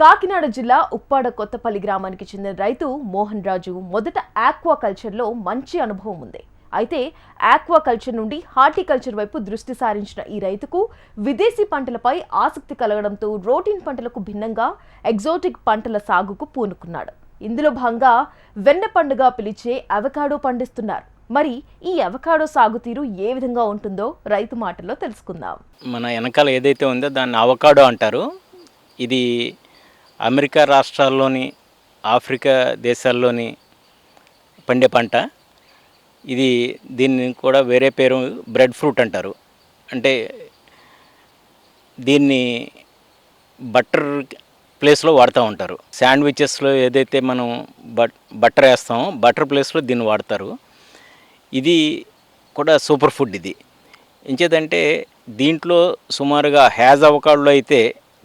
కాకినాడ జిల్లా ఉప్పాడ కొత్తపల్లి గ్రామానికి చెందిన రైతు మోహన్ రాజు మొదట ఆక్వా కల్చర్లో మంచి అనుభవం ఉంది. అయితే ఆక్వా కల్చర్ నుండి హార్టికల్చర్ వైపు దృష్టి సారించిన ఈ రైతుకు విదేశీ పంటలపై ఆసక్తి కలగడంతో రోటీన్ పంటలకు భిన్నంగా ఎగ్జోటిక్ పంటల సాగుకు పూనుకున్నాడు. ఇందులో భాగంగా వెన్న పండుగ పిలిచే అవకాడో పండిస్తున్నారు. మరి ఈ అవకాడో సాగు తీరు ఏ విధంగా ఉంటుందో రైతు మాటల్లో తెలుసుకుందాం. మన వెనకాల ఏదైతే ఉందో దాన్ని అవకాడో అంటారు. ఇది అమెరికా రాష్ట్రాల్లోని ఆఫ్రికా దేశాల్లోని పండే పంట. ఇది దీన్ని కూడా వేరే పేరు బ్రెడ్ ఫ్రూట్ అంటారు. అంటే దీన్ని బటర్ ప్లేస్లో వాడుతూ ఉంటారు. శాండ్విచెస్లో ఏదైతే మనం బట్ బటర్ వేస్తామో బటర్ ప్లేస్లో దీన్ని వాడతారు. ఇది కూడా సూపర్ ఫుడ్ ఇది. ఎంచేదంటే దీంట్లో సుమారుగా హ్యాజ్ అవకాడలో అయితే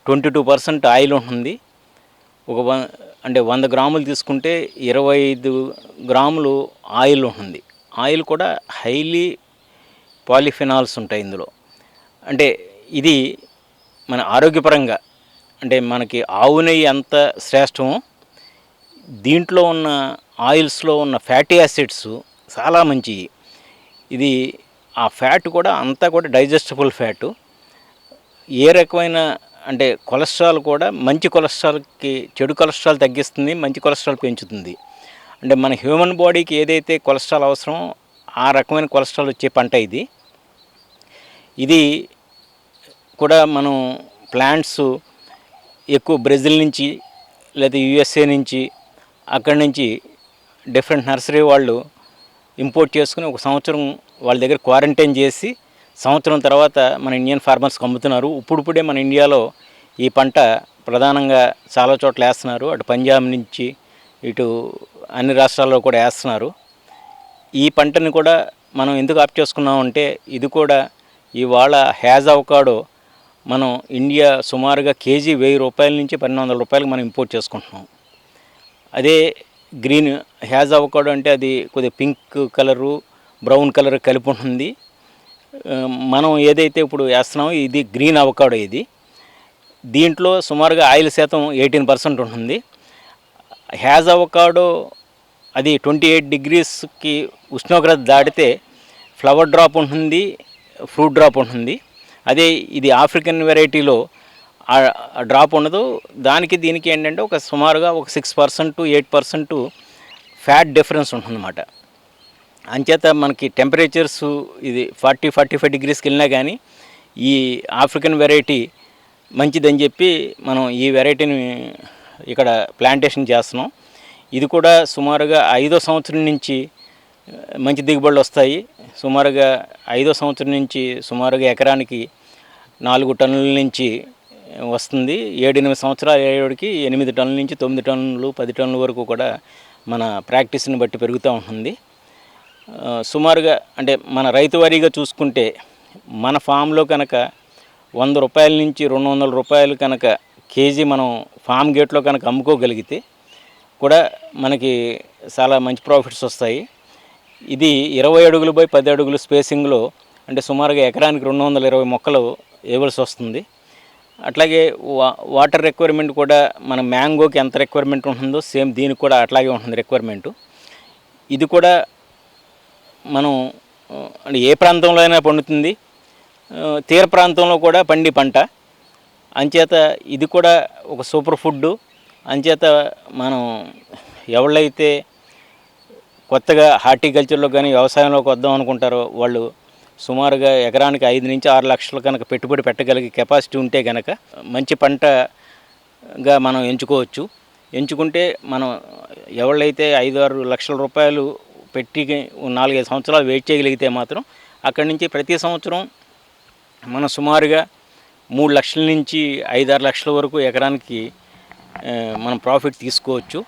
ట్వంటీ టూ పర్సెంట్ ఆయిల్ ఉంటుంది. ఒక వ అంటే వంద గ్రాములు తీసుకుంటే ఇరవై ఐదు గ్రాములు ఆయిల్ ఉంటుంది. ఆయిల్ కూడా హైలీ పాలిఫినాల్స్ ఉంటాయి ఇందులో. అంటే ఇది మన ఆరోగ్యపరంగా అంటే మనకి ఆవు నెయ్యి ఎంత శ్రేష్టమో దీంట్లో ఉన్న ఆయిల్స్లో ఉన్న ఫ్యాటీ యాసిడ్స్ చాలా మంచివి ఇది ఆ ఫ్యాట్ కూడా అంతా కూడా డైజెస్టబుల్ ఫ్యాటు. ఏ రకమైన అంటే కొలెస్ట్రాల్ కూడా మంచి కొలెస్ట్రాల్కి చెడు కొలెస్ట్రాల్ తగ్గిస్తుంది మంచి కొలెస్ట్రాల్ పెంచుతుంది. అంటే మన హ్యూమన్ బాడీకి ఏదైతే కొలెస్ట్రాల్ అవసరమో ఆ రకమైన కొలెస్ట్రాల్ వచ్చే పంట ఇది. ఇది కూడా మనం ప్లాంట్స్ ఎక్కువ బ్రెజిల్ నుంచి లేదా యుఎస్ఏ నుంచి అక్కడి నుంచి డిఫరెంట్ నర్సరీ వాళ్ళు ఇంపోర్ట్ చేసుకుని ఒక సంవత్సరం వాళ్ళ దగ్గర క్వారంటైన్ చేసి సంవత్సరం తర్వాత మన ఇండియన్ ఫార్మర్స్కి అమ్ముతున్నారు ఇప్పుడిప్పుడే మన ఇండియాలో ఈ పంట ప్రధానంగా చాలా చోట్ల వేస్తున్నారు. అటు పంజాబ్ నుంచి ఇటు అన్ని రాష్ట్రాల్లో కూడా వేస్తున్నారు. ఈ పంటని కూడా మనం ఎందుకు ఆప్ చేసుకున్నామంటే ఇది కూడా ఇవాళ హ్యాజ్ అవకాడో మనం ఇండియా సుమారుగా కేజీ వెయ్యి రూపాయల నుంచి పన్నెండు వందల రూపాయలకు మనం ఇంపోర్ట్ చేసుకుంటున్నాం. అదే గ్రీన్ హ్యాజ్ అవకాడో అంటే అది కొద్దిగా పింక్ కలరు బ్రౌన్ కలర్ కలిపి ఉంటుంది. మనం ఏదైతే ఇప్పుడు వేస్తున్నామో ఇది గ్రీన్ అవకాడో ఇది దీంట్లో సుమారుగా ఆయిల్ శాతం ఎయిటీన్ పర్సెంట్ ఉంటుంది. హ్యాజ్ అవకాడో అది ట్వంటీ ఎయిట్ డిగ్రీస్కి ఉష్ణోగ్రత దాటితే ఫ్లవర్ డ్రాప్ ఉంటుంది ఫ్రూట్ డ్రాప్ ఉంటుంది. అదే ఇది ఆఫ్రికన్ వెరైటీలో ఆ డ్రాప్ ఉండదు. దానికి దీనికి ఏంటంటే ఒక సుమారుగా ఒక six percent eight percent fat difference ఉంటుందన్నమాట. అంచేత మనకి టెంపరేచర్స్ ఇది ఫార్టీ ఫార్టీ ఫైవ్ డిగ్రీస్కి వెళ్ళినా కానీ ఈ ఆఫ్రికన్ వెరైటీ మంచిదని చెప్పి మనం ఈ వెరైటీని ఇక్కడ ప్లాంటేషన్ చేస్తున్నాం. ఇది కూడా సుమారుగా ఐదో సంవత్సరం నుంచి మంచి దిగుబడులు వస్తాయి. సుమారుగా ఐదో సంవత్సరం నుంచి సుమారుగా ఎకరానికి నాలుగు టన్నుల నుంచి వస్తుంది. ఏడెనిమిది సంవత్సరాల ఏడుకి ఎనిమిది టన్నుల నుంచి తొమ్మిది టన్నులు పది టన్నుల వరకు కూడా మన ప్రాక్టీస్ని బట్టి పెరుగుతూ ఉంటుంది. సుమారుగా అంటే మన రైతు వారీగా చూసుకుంటే మన ఫామ్లో కనుక వంద రూపాయల నుంచి రెండు వందల రూపాయలు కనుక కేజీ మనం ఫామ్ గేట్లో కనుక అమ్ముకోగలిగితే కూడా మనకి చాలా మంచి ప్రాఫిట్స్ వస్తాయి. ఇది ఇరవై అడుగులు బై పది అడుగులు స్పేసింగ్లో అంటే సుమారుగా ఎకరానికి రెండు వందల ఇరవై మొక్కలు వేయవలసి వస్తుంది. అట్లాగే వా వాటర్ రిక్వైర్మెంట్ కూడా మన మ్యాంగోకి ఎంత రిక్వైర్మెంట్ ఉంటుందో సేమ్ దీనికి కూడా అట్లాగే ఉంటుంది రిక్వైర్మెంట్. ఇది కూడా మనం అంటే ఏ ప్రాంతంలో అయినా పండుతుంది. తీర ప్రాంతంలో కూడా పండి పంట. అంచేత ఇది కూడా ఒక సూపర్ ఫుడ్ అంచేత మనం ఎవళ్ళైతే కొత్తగా హార్టికల్చర్లో కానీ వ్యవసాయంలోకి వద్దాం అనుకుంటారో వాళ్ళు సుమారుగా ఎకరానికి ఐదు నుంచి ఆరు లక్షలు కనుక పెట్టుబడి పెట్టగలిగే కెపాసిటీ ఉంటే కనుక మంచి పంటగా మనం ఎంచుకోవచ్చు. ఎంచుకుంటే మనం ఎవళ్ళైతే ఐదు ఆరు లక్షల రూపాయలు పెట్టి నాలుగైదు సంవత్సరాలు వెయిట్ చేయగలిగితే మాత్రం అక్కడి నుంచి ప్రతి సంవత్సరం మనం సుమారుగా మూడు లక్షల నుంచి ఐదారు లక్షల వరకు ఎకరానికి మనం ప్రాఫిట్ తీసుకోవచ్చు.